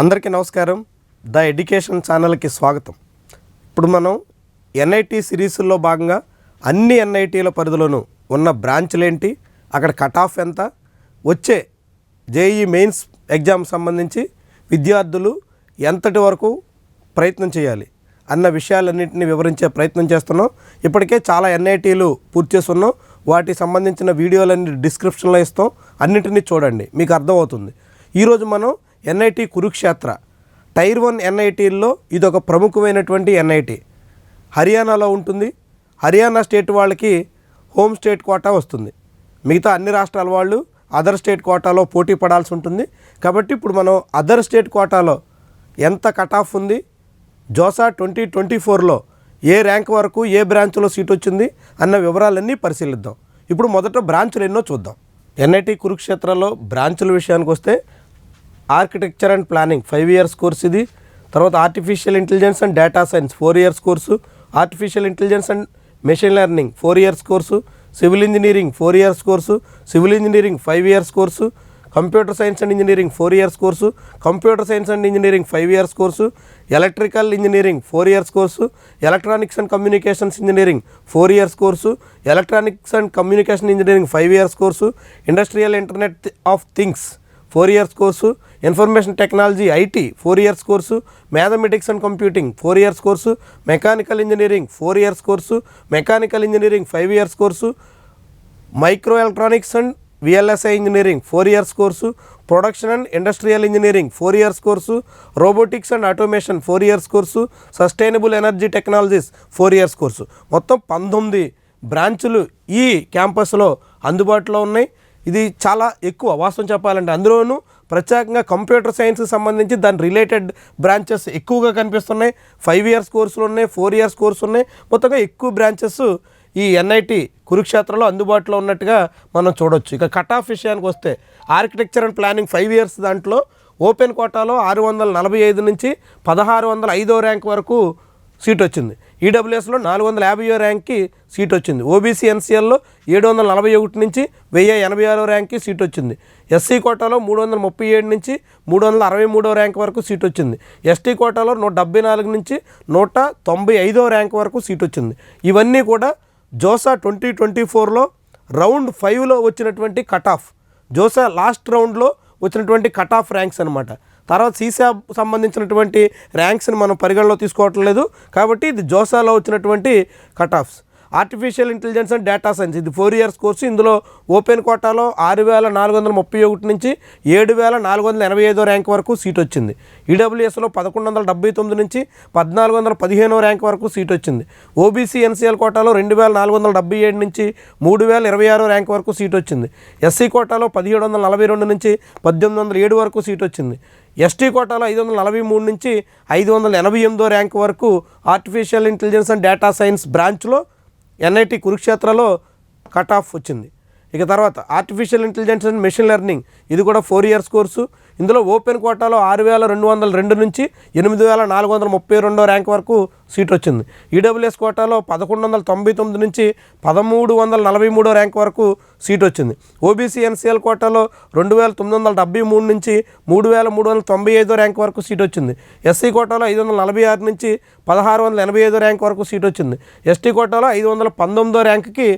అందరికీ నమస్కారం the education ఛానల్కి స్వాగతం ఇప్పుడు మనం ఎన్ఐటి సిరీస్లో భాగంగా అన్ని ఎన్ఐటీల పరిధిలోనూ ఉన్న బ్రాంచ్లు ఏంటి అక్కడ కట్ ఆఫ్ ఎంత వచ్చే జేఈ మెయిన్స్ ఎగ్జామ్ సంబంధించి విద్యార్థులు ఎంతటి వరకు ప్రయత్నం చేయాలి అన్న విషయాలన్నింటినీ వివరించే ప్రయత్నం చేస్తున్నాం ఇప్పటికే చాలా ఎన్ఐటీలు పూర్తి చేస్తున్నాం వాటికి సంబంధించిన వీడియోలన్నీ డిస్క్రిప్షన్లో ఇస్తాం అన్నింటినీ చూడండి మీకు అర్థమవుతుంది ఈరోజు మనం ఎన్ఐటి కురుక్షేత్ర టైర్ వన్ ఎన్ఐటీల్లో ఇది ఒక ప్రముఖమైనటువంటి ఎన్ఐటి హర్యానాలో ఉంటుంది హర్యానా స్టేట్ వాళ్ళకి హోమ్ స్టేట్ కోటా వస్తుంది మిగతా అన్ని రాష్ట్రాల వాళ్ళు అదర్ స్టేట్ కోటాలో పోటీ పడాల్సి ఉంటుంది కాబట్టి ఇప్పుడు మనం అదర్ స్టేట్ కోటాలో ఎంత కట్ ఆఫ్ ఉంది జోసా ట్వంటీ ట్వంటీ ఫోర్లో ఏ ర్యాంక్ వరకు ఏ బ్రాంచ్లో సీట్ వచ్చింది అన్న వివరాలన్నీ పరిశీలిద్దాం ఇప్పుడు మొదట బ్రాంచ్లు ఎన్నో చూద్దాం ఎన్ఐటి కురుక్షేత్రలో బ్రాంచ్ల విషయానికి వస్తే Architecture and Planning 5 years course idi. Tarvata Artificial Intelligence and Data Science 4 years course. Artificial Intelligence and Machine Learning 4 years course. Civil Engineering 4 years course. Civil Engineering 5 years course. Computer Science and Engineering 4 years course. Computer Science and Engineering 5 years course. Electrical Engineering 4 years course. Electronics and Communications Engineering 4 years course. Electronics and Communication Engineering 5 years course. Industrial Internet of Things 4 years course. Information technology IT four years course mathematics and computing four years course mechanical engineering four years course mechanical engineering five years course micro electronics and VLSI engineering four years course production and industrial engineering four years course robotics and automation four years course sustainable energy technologies four years course మొత్తం పంతొమ్మిది బ్రాంచులు ఈ క్యాంపస్లో అందుబాటులో ఉన్నాయి ఇది చాలా ఎక్కువ వాస్తవం చెప్పాలంటే అందులోనూ ప్రత్యేకంగా కంప్యూటర్ సైన్స్కి సంబంధించి దాని రిలేటెడ్ బ్రాంచెస్ ఎక్కువగా కనిపిస్తున్నాయి ఫైవ్ ఇయర్స్ కోర్సులు ఉన్నాయి ఫోర్ ఇయర్స్ కోర్సులు ఉన్నాయి మొత్తంగా ఎక్కువ బ్రాంచెస్ ఈ ఎన్ఐటి కురుక్షేత్రంలో అందుబాటులో ఉన్నట్టుగా మనం చూడొచ్చు ఇక కట్ ఆఫ్ విషయానికి వస్తే architecture and planning five years దాంట్లో ఓపెన్ కోటాలో ఆరు వందల నలభై ఐదు నుంచి పదహారు వందల ఐదో ర్యాంక్ వరకు సీట్ వచ్చింది ఈడబ్ల్యూఎస్లో నాలుగు వందల యాభై ర్యాంక్కి సీట్ వచ్చింది ఓబీసీ ఎన్సీఎల్లో ఏడు వందల నలభై ఒకటి నుంచి వెయ్యి ఎనభై ఆరో ర్యాంక్కి సీట్ వచ్చింది ఎస్సీ కోటాలో మూడు వందల ముప్పై ఏడు నుంచి మూడు వందల అరవై మూడో ర్యాంక్ వరకు సీట్ వచ్చింది ఎస్టీ కోటాలో నూట డెబ్బై నాలుగు నుంచి నూట తొంభై ఐదో ర్యాంక్ వరకు సీట్ వచ్చింది ఇవన్నీ కూడా జోసా ట్వంటీ ట్వంటీ ఫోర్లో రౌండ్ ఫైవ్లో వచ్చినటువంటి కట్ ఆఫ్ జోసా లాస్ట్ రౌండ్లో వచ్చినటువంటి కట్ ఆఫ్ ర్యాంక్స్ అనమాట తర్వాత సీసా సంబంధించినటువంటి ర్యాంక్స్ని మనం పరిగణలో తీసుకోవటం లేదు కాబట్టి ఇది జోసాలో వచ్చినటువంటి cut offs artificial intelligence and data science ఇది ఫోర్ ఇయర్స్ కోర్సు ఇందులో ఓపెన్ కోటాలో ఆరు వేల నాలుగు వందల ముప్పై ఒకటి నుంచి ఏడు వేల నాలుగు వందల ఎనభై ఐదో ర్యాంక్ వరకు సీట్ వచ్చింది ఈడబ్ల్యూఎస్లో e పదకొండు వందల డెబ్బై తొమ్మిది నుంచి పద్నాలుగు వందల పదిహేనో ర్యాంక్ వరకు సీట్ వచ్చింది ఓబీసీ ఎన్సీఎల్ కోటాలో రెండు వేల నాలుగు వందల డెబ్బై ఏడు నుంచి మూడు వేల ఇరవై ఆరో ర్యాంక్ వరకు సీట్ వచ్చింది ఎస్సీ కోటాలో పదిహేడు వందల నలభై రెండు నుంచి పద్దెనిమిది వందల ఏడు వరకు సీట్ వచ్చింది ఎస్టీ కోటాలో ఐదు వందల నలభై మూడు నుంచి ఐదు వందల ఎనభై ఎనిమిదో ర్యాంక్ వరకు artificial intelligence and data science బ్రాంచ్లో ఎన్ఐటి కురుక్షేత్రలో కట్ ఆఫ్ వచ్చింది ఇక తర్వాత artificial intelligence and machine learning ఇది కూడా ఫోర్ ఇయర్స్ కోర్సు ఇందులో ఓపెన్ కోటాలో ఆరు వేల రెండు వందల రెండు నుంచి ఎనిమిది వేల నాలుగు వందల ముప్పై రెండో ర్యాంక్ వరకు సీట్ వచ్చింది ఈడబ్ల్యూఎస్ e కోటాలో పదకొండు వందల తొంభై తొమ్మిది నుంచి పదమూడు వందల నలభై మూడో ర్యాంక్ వరకు సీట్ వచ్చింది ఓబీసీ ఎన్సీఎల్ కోటాలో రెండు వేల తొమ్మిది వందల డెబ్బై మూడు నుంచి మూడు వేల మూడు వందల తొంభై ఐదో ర్యాంక్ వరకు సీట్ వచ్చింది ఎస్సీ కోటాలో ఐదు వందల నలభై ఆరు నుంచి పదహారు వందల ఎనభై ఐదో ర్యాంక్ వరకు సీట్ వచ్చింది ఎస్టీ కోటాలో ఐదు వందల పంతొమ్మిదో ర్యాంక్కి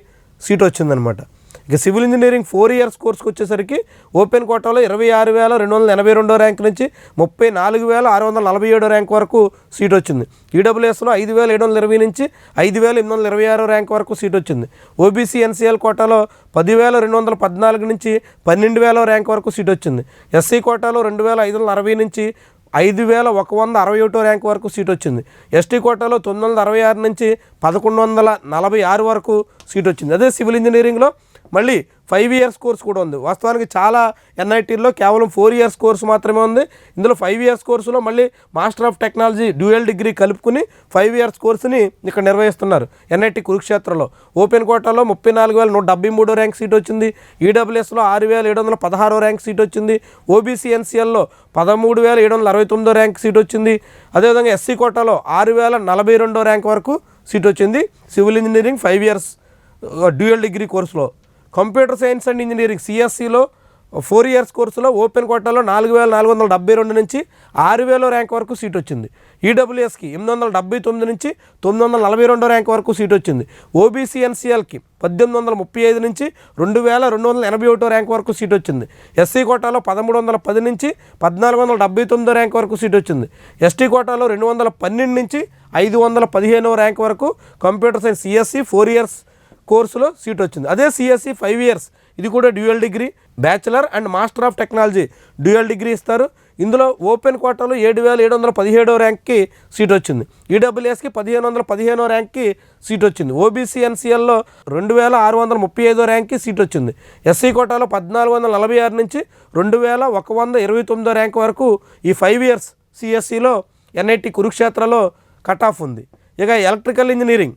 సీట్ వచ్చిందనమాట ఇక సివిల్ ఇంజనీరింగ్ ఫోర్ ఇయర్స్ కోర్స్కి వచ్చేసరికి ఓపెన్ కోటాలో ఇరవై ఆరు వేల రెండు వందల ఎనభై రెండో ర్యాంక్ నుంచి ముప్పై నాలుగు వేల ఆరు వందల నలభై ఏడో ర్యాంక్ వరకు సీట్ వచ్చింది ఈడబ్ల్యూఎస్లో ఐదు వేల ఏడు వందల ఇరవై నుంచి ఐదు వేల ఎనిమిది వందల ఇరవై ఆరో ర్యాంక్ వరకు సీట్ వచ్చింది ఓబీసీ ఎన్సీఎల్ కోటాలో పదివేల రెండు వందల పద్నాలుగు నుంచి పన్నెండు వేల ర్యాంక్ వరకు సీట్ వచ్చింది ఎస్సీ కోటాలో రెండు వేల ఐదు వందల అరవై నుంచి ఐదు వేల ఒక వంద అరవై ఒకటో ర్యాంక్ వరకు సీట్ వచ్చింది ఎస్టీ కోటాలో తొమ్మిది వందల అరవై ఆరు నుంచి పదకొండు వందల నలభై ఆరు వరకు సీట్ వచ్చింది అదే సివిల్ ఇంజనీరింగ్లో మళ్ళీ ఫైవ్ ఇయర్స్ కోర్స్ కూడా ఉంది వాస్తవానికి చాలా ఎన్ఐటీల్లో కేవలం ఫోర్ ఇయర్స్ కోర్సు మాత్రమే ఉంది ఇందులో ఫైవ్ ఇయర్స్ కోర్సులో మళ్ళీ master of technology dual degree కలుపుకుని ఫైవ్ ఇయర్స్ కోర్సుని ఇక్కడ నిర్వహిస్తున్నారు ఎన్ఐటీ కురుక్షేత్రంలో ఓపెన్ కోటాలో ముప్పై నాలుగు వేల నూట డెబ్బై మూడో ర్యాంక్ సీట్ వచ్చింది ఈడబ్ల్యూఎస్లో e ఆరు వేల ఏడు వందల పదహారో ర్యాంక్ సీట్ వచ్చింది ఓబీసీ ఎన్సీఎల్లో పదమూడు వేల ఏడు వందల అరవై తొమ్మిదో ర్యాంక్ సీట్ వచ్చింది అదేవిధంగా ఎస్సీ కోటాలో ఆరు వేల నలభై రెండో ర్యాంక్ వరకు సీట్ వచ్చింది civil engineering five years dual degree కోర్సులో కంప్యూటర్ సైన్స్ అండ్ ఇంజనీరింగ్ సిఎస్సిలో e ఫోర్ ఇయర్స్ కోర్సులో ఓపెన్ కోటాలో నాలుగు వేల నాలుగు వందల డెబ్బై రెండు నుంచి ఆరు వేల ర్యాంక్ వరకు సీట్ వచ్చింది ఈడబ్ల్యూఎస్కి e ఎనిమిది వందల డెబ్బై తొమ్మిది నుంచి తొమ్మిది వందల నలభై రెండో ర్యాంక్ వరకు సీట్ వచ్చింది ఓబీసీఎన్సీఎల్కి పద్దెనిమిది వందల ముప్పై ఐదు నుంచి రెండు వేల రెండు వందల ఎనభై ఒకటో ర్యాంక్ వరకు సీట్ వచ్చింది ఎస్సీ e కోటాలో పదమూడు వందల పది నుంచి పద్నాలుగు వందల డెబ్బై తొమ్మిదో ర్యాంక్ వరకు సీట్ వచ్చింది ఎస్టీ కోటాలో రెండు వందల పన్నెండు నుంచి ఐదు వందల పదిహేనో ర్యాంక్ వరకు computer science CSE four years కోర్సులో సీట్ వచ్చింది అదే సిఎస్సి ఫైవ్ ఇయర్స్ ఇది కూడా dual degree bachelor and master of technology dual degree ఇస్తారు ఇందులో ఓపెన్ క్వార్టర్లో ఏడు వేల ఏడు వందల పదిహేడో ర్యాంక్కి సీట్ వచ్చింది ఈడబ్ల్యూఎస్కి e పదిహేను వందల పదిహేనో ర్యాంక్కి సీట్ వచ్చింది ఓబీసీ ఎన్సీఎల్లో రెండు వేల ఆరు వందల ముప్పై ఐదో ర్యాంక్కి సీట్ వచ్చింది ఎస్సీ కోటాలో e పద్నాలుగు వందల నలభై ఆరు నుంచి రెండు వేల ఒక వంద ఇరవై తొమ్మిదో ర్యాంక్ వరకు ఈ ఫైవ్ ఇయర్స్ సిఎస్సిలో ఎన్ఐటి కురుక్షేత్రలో కట్ ఆఫ్ ఉంది ఇక ఎలక్ట్రికల్ ఇంజనీరింగ్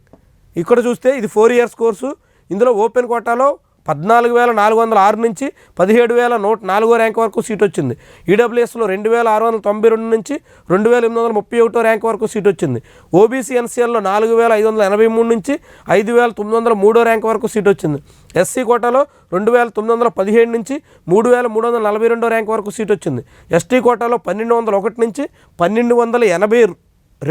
ఇక్కడ చూస్తే ఇది ఫోర్ ఇయర్స్ కోర్సు ఇందులో ఓపెన్ కోటాలో పద్నాలుగు వేల నాలుగు వందల ఆరు నుంచి పదిహేడు వేల నూట నాలుగో ర్యాంక్ వరకు సీట్ వచ్చింది ఈడబ్ల్యూఎస్లో e రెండు వేల ఆరు వందల తొంభై రెండు నుంచి రెండు వేల ఎనిమిది వందల ముప్పై ఒకటో ర్యాంక్ వరకు సీట్ వచ్చింది ఓబీసీ ఎన్సీఎల్లో నాలుగు వేల ఐదు వందల ఎనభై మూడు నుంచి ఐదు వేల తొమ్మిది వందల మూడో ర్యాంక్ వరకు సీట్ వచ్చింది ఎస్సీ కోటాలో రెండు వేల తొమ్మిది వందల పదిహేడు నుంచి మూడు వేల మూడు వందల నలభై రెండో ర్యాంక్ వరకు సీట్ వచ్చింది ఎస్టీ కోటాలో పన్నెండు వందల ఒకటి నుంచి పన్నెండు వందల ఎనభై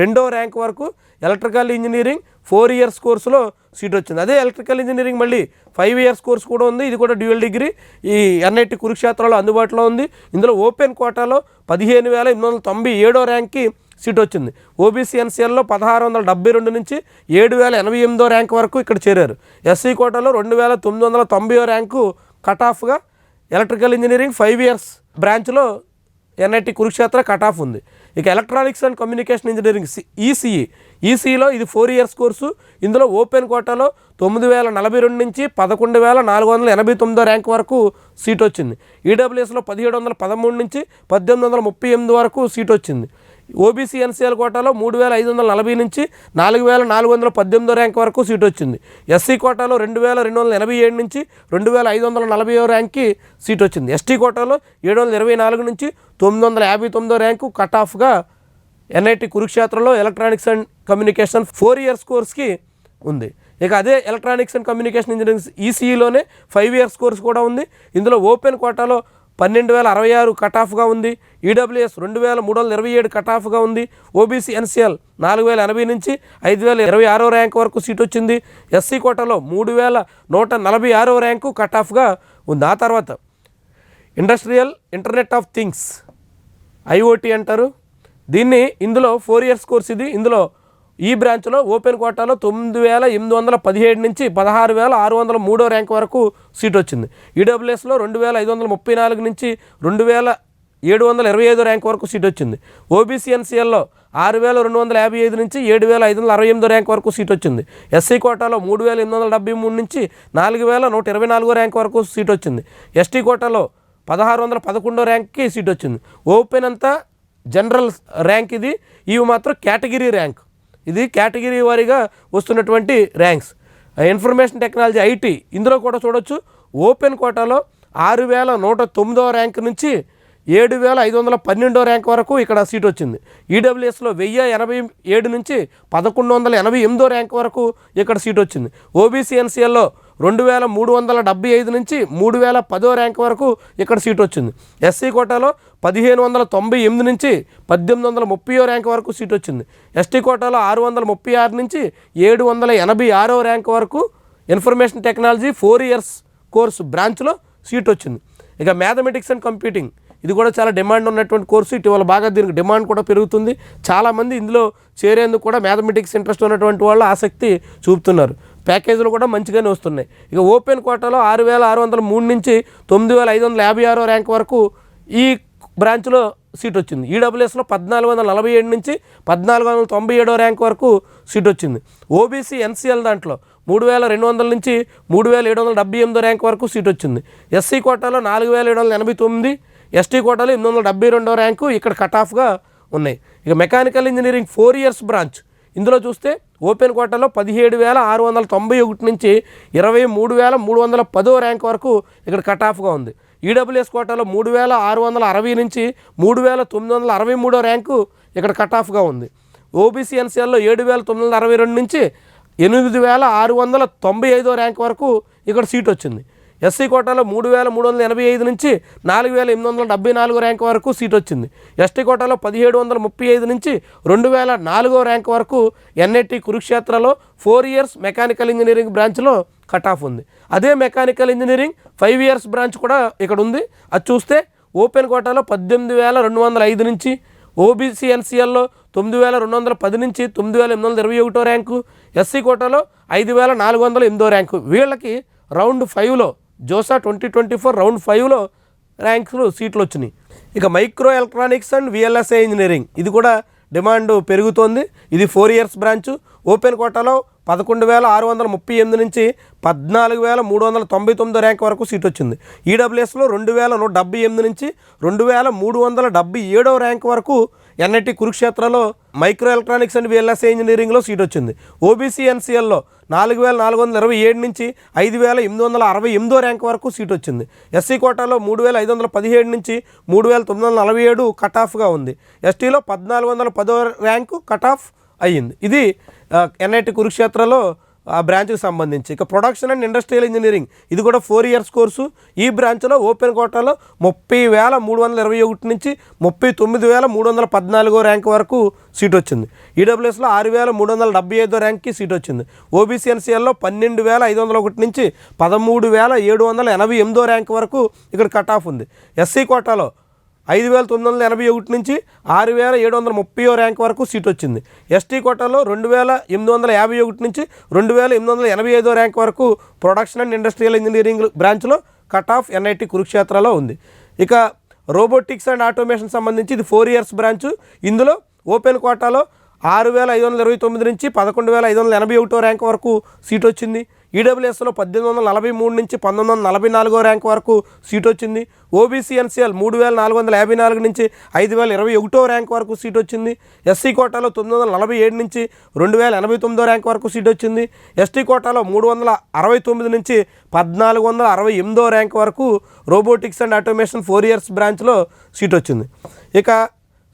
రెండో ర్యాంక్ వరకు ఎలక్ట్రికల్ ఇంజనీరింగ్ ఫోర్ ఇయర్స్ కోర్సులో సీట్ వచ్చింది అదే ఎలక్ట్రికల్ ఇంజనీరింగ్ మళ్ళీ ఫైవ్ ఇయర్స్ కోర్స్ కూడా ఉంది ఇది కూడా డ్యూయల్ డిగ్రీ ఈ ఎన్ఐటి కురుక్షేత్రంలో అందుబాటులో ఉంది ఇందులో ఓపెన్ కోటాలో పదిహేను వేల ఎనిమిది వందల తొంభై ఏడో ర్యాంక్కి సీట్ వచ్చింది ఓబీసీ ఎన్సీఎల్లో పదహారు వందల డెబ్బై రెండు నుంచి ఏడు వేల ఎనభై ఎనిమిదో ర్యాంక్ వరకు ఇక్కడ చేరారు ఎస్సీ కోటాలో రెండు వేల తొమ్మిది వందల తొంభై ర్యాంకు కట్ ఆఫ్గా ఎలక్ట్రికల్ ఇంజనీరింగ్ ఫైవ్ ఇయర్స్ బ్రాంచ్లో ఎన్ఐటి కురుక్షేత్ర కట్ ఆఫ్ ఉంది ఇక electronics and communication engineering ECE ఈసీఈలో ఇది ఫోర్ ఇయర్స్ కోర్సు ఇందులో ఓపెన్ కోటాలో తొమ్మిది వేల నలభై రెండు నుంచి పదకొండు వేల నాలుగు వందల ఎనభై తొమ్మిదో ర్యాంక్ వరకు సీట్ వచ్చింది ఈడబ్ల్యూఎస్లో పదిహేడు వందల పదమూడు నుంచి పద్దెనిమిది వందల ముప్పై ఎనిమిది వరకు సీట్ వచ్చింది ఓబీసీ ఎన్సీఎల్ కోటాలో మూడు వేల ఐదు వందల నలభై నుంచి నాలుగు వేల నాలుగు వందల పద్దెనిమిదో ర్యాంక్ వరకు సీటు వచ్చింది ఎస్సీ కోటాలో రెండు వేల రెండు వందల ఎనభై ఏడు నుంచి రెండు వేల ఐదు వందల నలభై ర్యాంక్కి సీట్ వచ్చింది ఎస్టీ కోటాలో ఏడు వందల ఇరవై నాలుగు నుంచి తొమ్మిది వందల యాభై తొమ్మిదో ర్యాంకు కట్ ఆఫ్గా ఎన్ఐటి కురుక్షేత్రంలో electronics and communication four years కోర్స్కి ఉంది ఇక అదే ఎలక్ట్రానిక్స్ అండ్ కమ్యూనికేషన్ ఇంజనీరింగ్ ఈసీఈలోనే ఫైవ్ ఇయర్స్ కోర్స్ కూడా ఉంది ఇందులో ఓపెన్ కోటాలో పన్నెండు వేల అరవై ఆరు కట్ ఆఫ్గా ఉంది ఈడబ్ల్యూఎస్ రెండు వేల మూడు వందల ఇరవై ఏడు కట్ ఆఫ్గా ఉంది ఓబీసీ ఎన్సీఎల్ నాలుగు వేల ఎనభై నుంచి ఐదు వేల ఇరవై ఆరో ర్యాంక్ వరకు సీట్ వచ్చింది ఎస్సీ కోటలో మూడు వేల నూట నలభై ఆరో ర్యాంకు కట్ ఆఫ్గా ఉంది ఆ తర్వాత industrial internet of things IOT అంటారు దీన్ని ఇందులో ఫోర్ ఇయర్స్ కోర్స్ ఇది ఇందులో ఈ బ్రాంచ్లో ఓపెన్ కోటాలో తొమ్మిది వేల ఎనిమిది వందల పదిహేడు నుంచి పదహారు వేల ఆరు వందల మూడో ర్యాంక్ వరకు సీట్ వచ్చింది ఈడబ్ల్యూఎస్లో రెండు వేల ఐదు వందల ముప్పై నాలుగు నుంచి రెండు వేల ఏడు వందల ఇరవై ఐదు ర్యాంక్ వరకు సీట్ వచ్చింది ఓబీసీఎన్సీఎల్లో ఆరు వేల రెండు వందల యాభై ఐదు నుంచి ఏడు వేల ఐదు వందల అరవై ఎనిమిదో ర్యాంక్ వరకు సీట్ వచ్చింది ఎస్సీ కోటాలో మూడు వేల ఎనిమిది వందల డెబ్బై మూడు నుంచి నాలుగు వేల నూట ఇరవై నాలుగో ర్యాంక్ వరకు సీట్ వచ్చింది ఎస్టీ కోటాలో పదహారు వందల పదకొండో ర్యాంక్కి సీట్ వచ్చింది ఓపెన్ అంతా జనరల్ ర్యాంక్ ఇది ఇవి మాత్రం కేటగిరీ ర్యాంక్ ఇది కేటగిరీ వారీగా వస్తున్నటువంటి ర్యాంక్స్ ఇన్ఫర్మేషన్ టెక్నాలజీ ఐటీ ఇందులో కూడా చూడొచ్చు ఓపెన్ కోటాలో ఆరు వేల నూట తొమ్మిదో ర్యాంక్ నుంచి ఏడు వేల ఐదు వందల పన్నెండో ర్యాంక్ వరకు ఇక్కడ సీట్ వచ్చింది ఈడబ్ల్యూఎస్లో వెయ్యి ఎనభై ఏడు నుంచి పదకొండు వందల ఎనభై ఎనిమిదో ర్యాంక్ వరకు ఇక్కడ సీట్ వచ్చింది ఓబీసీ ఎన్సీఎల్లో రెండు వేల మూడు వందల డెబ్బై ఐదు నుంచి మూడు వేల పదో ర్యాంక్ వరకు ఇక్కడ సీట్ వచ్చింది ఎస్సీ కోటాలో పదిహేను వందల తొంభై ఎనిమిది నుంచి పద్దెనిమిది వందల ముప్పై ర్యాంక్ వరకు సీట్ వచ్చింది ఎస్టీ కోటాలో ఆరు వందల ముప్పై ఆరు నుంచి ఏడు వందల ఎనభై ఆరో ర్యాంక్ వరకు information technology four years course బ్రాంచ్లో సీట్ వచ్చింది ఇక మ్యాథమెటిక్స్ అండ్ కంప్యూటింగ్ ఇది కూడా చాలా డిమాండ్ ఉన్నటువంటి కోర్సు ఇటీవల బాగా దీనికి డిమాండ్ కూడా పెరుగుతుంది చాలామంది ఇందులో చేరేందుకు కూడా మ్యాథమెటిక్స్ ఇంట్రెస్ట్ ఉన్నటువంటి వాళ్ళు ఆసక్తి చూపుతున్నారు ప్యాకేజీలు కూడా మంచిగానే వస్తున్నాయి ఇక ఓపెన్ కోటాలో ఆరు వేల ఆరు వందల మూడు నుంచి తొమ్మిది వేల ఐదు వందల యాభై ఆరో ర్యాంక్ వరకు ఈ బ్రాంచ్లో సీట్ వచ్చింది ఈడబ్ల్యూఎస్లో పద్నాలుగు వందల నలభై ఏడు నుంచి పద్నాలుగు వందల తొంభై ఏడో ర్యాంక్ వరకు సీట్ వచ్చింది ఓబీసీ ఎన్సీఎల్ దాంట్లో మూడు వేల రెండు వందల నుంచి మూడు వేల ఏడు వందల డెబ్బై ఎనిమిదో ర్యాంక్ వరకు సీట్ వచ్చింది ఎస్సీ కోటాలో నాలుగు వేల ఏడు వందల ఎనభై తొమ్మిది ఎస్టీ కోటాలో ఎనిమిది వందల డెబ్బై రెండో ర్యాంకు ఇక్కడ కట్ ఆఫ్గా ఉన్నాయి ఇక mechanical engineering four years branch ఇందులో చూస్తే ఓపెన్ కోటాలో పదిహేడు వేల ఆరు వందల తొంభై ఒకటి నుంచి ఇరవై మూడు వేల మూడు వందల పదో ర్యాంక్ వరకు ఇక్కడ కట్ ఆఫ్గా ఉంది ఈడబ్ల్యూఎస్ కోటాలో మూడు వేల ఆరు వందల అరవై నుంచి మూడు వేల తొమ్మిది వందల అరవై మూడో ర్యాంకు ఇక్కడ కట్ ఆఫ్గా ఉంది ఓబీసీ ఎన్సీఎల్లో ఏడు వేల తొమ్మిది వందల అరవై రెండు నుంచి ఎనిమిది వేల ఆరు వందల తొంభై ఐదో ర్యాంక్ వరకు ఇక్కడ సీట్ వచ్చింది ఎస్సీ కోటాలో మూడు వేల మూడు వందల ఎనభై ఐదు నుంచి నాలుగు వేల ఎనిమిది వందల డెబ్బై నాలుగో ర్యాంక్ వరకు సీట్ వచ్చింది ఎస్టీ కోటాలో పదిహేడు వందల ముప్పై ఐదు నుంచి రెండు వేల నాలుగో ర్యాంక్ వరకు ఎన్ఐటి కురుక్షేత్రలో ఫోర్ ఇయర్స్ మెకానికల్ ఇంజనీరింగ్ బ్రాంచ్లో కట్ ఆఫ్ ఉంది అదే mechanical engineering five years branch కూడా ఇక్కడ ఉంది అది చూస్తే ఓపెన్ కోటాలో పద్దెనిమిది వేల రెండు వందల ఐదు నుంచి ఓబీసీ ఎన్సీఎల్లో తొమ్మిది వేల రెండు వందల పది నుంచి తొమ్మిది వేల ఎనిమిది వందల ఇరవై ఒకటో ర్యాంకు ఎస్సీ కోటాలో ఐదు వేల నాలుగు వందల ఎనిమిదో ర్యాంకు వీళ్ళకి రౌండ్ ఫైవ్లో JoSAA twenty twenty four round ఫైవ్లో ర్యాంక్స్లో సీట్లు వచ్చినాయి ఇక micro electronics and VLSI engineering ఇది కూడా డిమాండ్ పెరుగుతోంది ఇది ఫోర్ ఇయర్స్ బ్రాంచ్ ఓపెన్ కోటాలో పదకొండు వేల ఆరు వందల ముప్పై ఎనిమిది నుంచి పద్నాలుగు వేల మూడు వందల తొంభై తొమ్మిది ర్యాంక్ వరకు సీట్ వచ్చింది ఈడబ్ల్యూఎస్లో రెండు వేల నూట డెబ్బై ఎనిమిది నుంచి రెండు వేల మూడు వందల డెబ్బై ఏడవ ర్యాంక్ వరకు ఎన్ఐటి కురుక్షేత్రలో మైక్రో ఎలక్ట్రానిక్స్ అండ్ విఎల్ఎస్ ఇంజనీరింగ్లో సీట్ వచ్చింది ఓబీసీ ఎన్సీఎల్లో నాలుగు వేల నాలుగు వందల ఇరవై ఏడు నుంచి ఐదు వేల ఎనిమిది వందల అరవై ఎనిమిదో ర్యాంక్ వరకు సీట్ వచ్చింది ఎస్సీ కోటాలో మూడు వేల ఐదు వందల పదిహేడు నుంచి మూడు వేల తొమ్మిది వందల నలభై ఏడు కట్ ఆఫ్గా ఉంది ఎస్టీలో పద్నాలుగు వందల పదో ర్యాంకు కట్ ఆఫ్ అయ్యింది ఇది ఎన్ఐటి కురుక్షేత్రలో ఆ బ్రాంచ్కి సంబంధించి ఇక ప్రొడక్షన్ అండ్ ఇండస్ట్రియల్ ఇంజనీరింగ్ ఇది కూడా ఫోర్ ఇయర్స్ కోర్సు ఈ బ్రాంచ్లో ఓపెన్ కోటాలో ముప్పై వేల మూడు వందల ఇరవై ఒకటి నుంచి ముప్పై తొమ్మిది వేల మూడు వందల పద్నాలుగో ర్యాంక్ వరకు సీట్ వచ్చింది ఈడబ్ల్యూఎస్లో ఆరు వేల మూడు వందల డెబ్బై ఐదో ర్యాంక్కి సీట్ వచ్చింది ఓబీసీఎన్సీఎల్లో పన్నెండు వేల ఐదు వందల ఒకటి నుంచి పదమూడు వేల ఏడు వందల ఎనభై ఎనిమిదో ర్యాంక్ వరకు ఇక్కడ కట్ ఆఫ్ ఉంది ఎస్సీ కోటాలో ఐదు వేల తొమ్మిది వందల ఎనభై ఒకటి నుంచి ఆరు వేల ఏడు వందల ముప్పై ర్యాంక్ వరకు సీట్ వచ్చింది ఎస్టీ కోటాలో రెండు వేల ఎనిమిది వందల యాభై ఒకటి నుంచి రెండు వేల ఎనిమిది వందల ఎనభై ఐదో ర్యాంక్ వరకు ప్రొడక్షన్ అండ్ ఇండస్ట్రియల్ ఇంజనీరింగ్ బ్రాంచ్లో కట్ ఆఫ్ ఎన్ఐటి కురుక్షేత్రలో ఉంది ఇక రోబోటిక్స్ అండ్ ఆటోమేషన్ సంబంధించి ఇది ఫోర్ ఇయర్స్ బ్రాంచ్ ఇందులో ఓపెన్ కోటాలో ఆరు వేల ఐదు వందల ఇరవై తొమ్మిది నుంచి పదకొండు వేల ఐదు వందల ఎనభై ఒకటో ర్యాంక్ వరకు సీట్ వచ్చింది ఈడబ్ల్యూఎస్లో పద్దెనిమిది వందల నలభై మూడు నుంచి పంతొమ్మిది వందల నలభై నాలుగో ర్యాంక్ వరకు సీట్ వచ్చింది ఓబీసీ ఎన్సీఎల్ మూడు వేల నాలుగు వందల యాభై నాలుగు నుంచి ఐదు వేల ఇరవై ఒకటో ర్యాంక్ వరకు సీట్ వచ్చింది ఎస్సీ కోటాలో తొమ్మిది వందల నలభై ఏడు నుంచి రెండు వేల ఎనభై తొమ్మిదో ర్యాంక్ వరకు సీట్ వచ్చింది ఎస్టీ కోటాలో మూడు వందల అరవై తొమ్మిది నుంచి పద్నాలుగు వందల అరవై ఎనిమిదో ర్యాంక్ వరకు robotics and automation four years బ్రాంచ్లో సీట్ వచ్చింది ఇక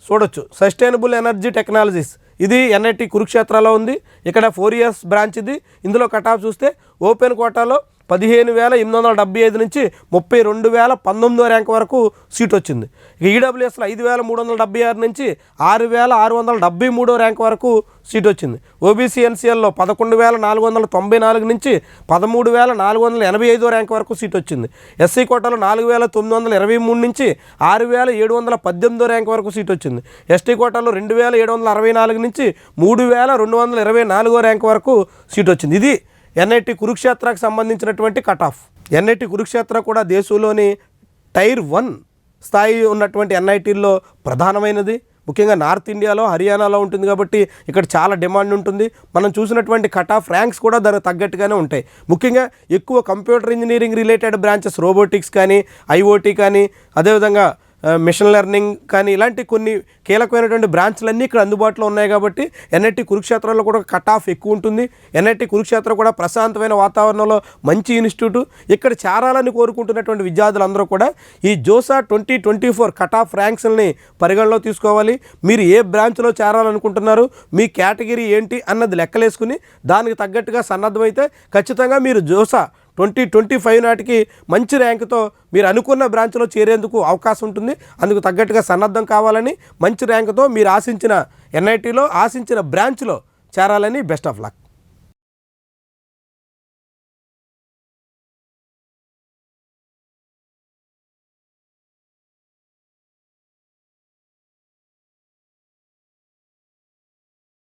చూడొచ్చు సస్టైనబుల్ ఎనర్జీ టెక్నాలజీస్ ఇది ఎన్ఐటి కురుక్షేత్రలో ఉంది ఇక్కడ ఫోర్ ఇయర్స్ బ్రాంచ్ ఇది ఇందులో కటాఫ్ చూస్తే ఓపెన్ కోటాలో పదిహేను వేల ఎనిమిది వందల డెబ్బై ఐదు నుంచి ముప్పై రెండు వేల పంతొమ్మిదో ర్యాంక్ వరకు సీట్ వచ్చింది ఇక ఈడబ్ల్యూఎస్లో ఐదు వేల మూడు వందల డెబ్బై ఆరు నుంచి ఆరు వేల ఆరు వందల డెబ్బై మూడో ర్యాంక్ వరకు సీట్ వచ్చింది ఓబీసీ ఎన్సీఎల్లో పదకొండు వేల నాలుగు వందల తొంభై నాలుగు నుంచి పదమూడు వేల నాలుగు వందల ఎనభై ఐదో ర్యాంక్ వరకు సీట్ వచ్చింది ఎస్సీ కోటాలో నాలుగు వేల తొమ్మిది వందల ఇరవై మూడు నుంచి ఆరు వేల ఏడు వందల పద్దెనిమిదో ర్యాంక్ వరకు సీట్ వచ్చింది ఎస్టీ కోటాలో రెండు వేల ఏడు వందల అరవై నాలుగు నుంచి మూడు వేల రెండు వందల ఇరవై నాలుగో ర్యాంక్ వరకు సీట్ వచ్చింది ఇది ఎన్ఐటి కురుక్షేత్రకు సంబంధించినటువంటి కట్ ఆఫ్ ఎన్ఐటి కురుక్షేత్ర కూడా దేశంలోని టైర్ వన్ స్థాయి ఉన్నటువంటి ఎన్ఐటీల్లో ప్రధానమైనది ముఖ్యంగా నార్త్ ఇండియాలో హర్యానాలో ఉంటుంది కాబట్టి ఇక్కడ చాలా డిమాండ్ ఉంటుంది మనం చూసినటువంటి కట్ ఆఫ్ ర్యాంక్స్ కూడా దానికి తగ్గట్టుగానే ఉంటాయి ముఖ్యంగా ఎక్కువ computer engineering related branches robotics కానీ ఐఓటీ కానీ అదేవిధంగా మిషన్ లెర్నింగ్ కానీ ఇలాంటి కొన్ని కీలకమైనటువంటి బ్రాంచ్లన్నీ ఇక్కడ అందుబాటులో ఉన్నాయి కాబట్టి ఎన్ఐటి కురుక్షేత్రంలో కూడా కట్ ఆఫ్ ఎక్కువ ఉంటుంది ఎన్ఐటి కురుక్షేత్రం కూడా ప్రశాంతమైన వాతావరణంలో మంచి ఇన్స్టిట్యూట్ ఇక్కడ చేరాలని కోరుకుంటున్నటువంటి విద్యార్థులందరూ కూడా ఈ JoSAA twenty twenty four cut off ర్యాంక్స్ని పరిగణలో తీసుకోవాలి మీరు ఏ బ్రాంచ్లో చేరాలనుకుంటున్నారు మీ కేటగిరీ ఏంటి అన్నది లెక్కలేసుకుని దానికి తగ్గట్టుగా సన్నద్ధమైతే ఖచ్చితంగా మీరు జోసా ట్వంటీ ట్వంటీ ఫైవ్ నాటికి మంచి ర్యాంకుతో మీరు అనుకున్న బ్రాంచ్లో చేరేందుకు అవకాశం ఉంటుంది అందుకు తగ్గట్టుగా సన్నద్ధం కావాలని మంచి ర్యాంకుతో మీరు ఆశించిన ఎన్ఐటీలో ఆశించిన బ్రాంచ్లో చేరాలని బెస్ట్ ఆఫ్ లక్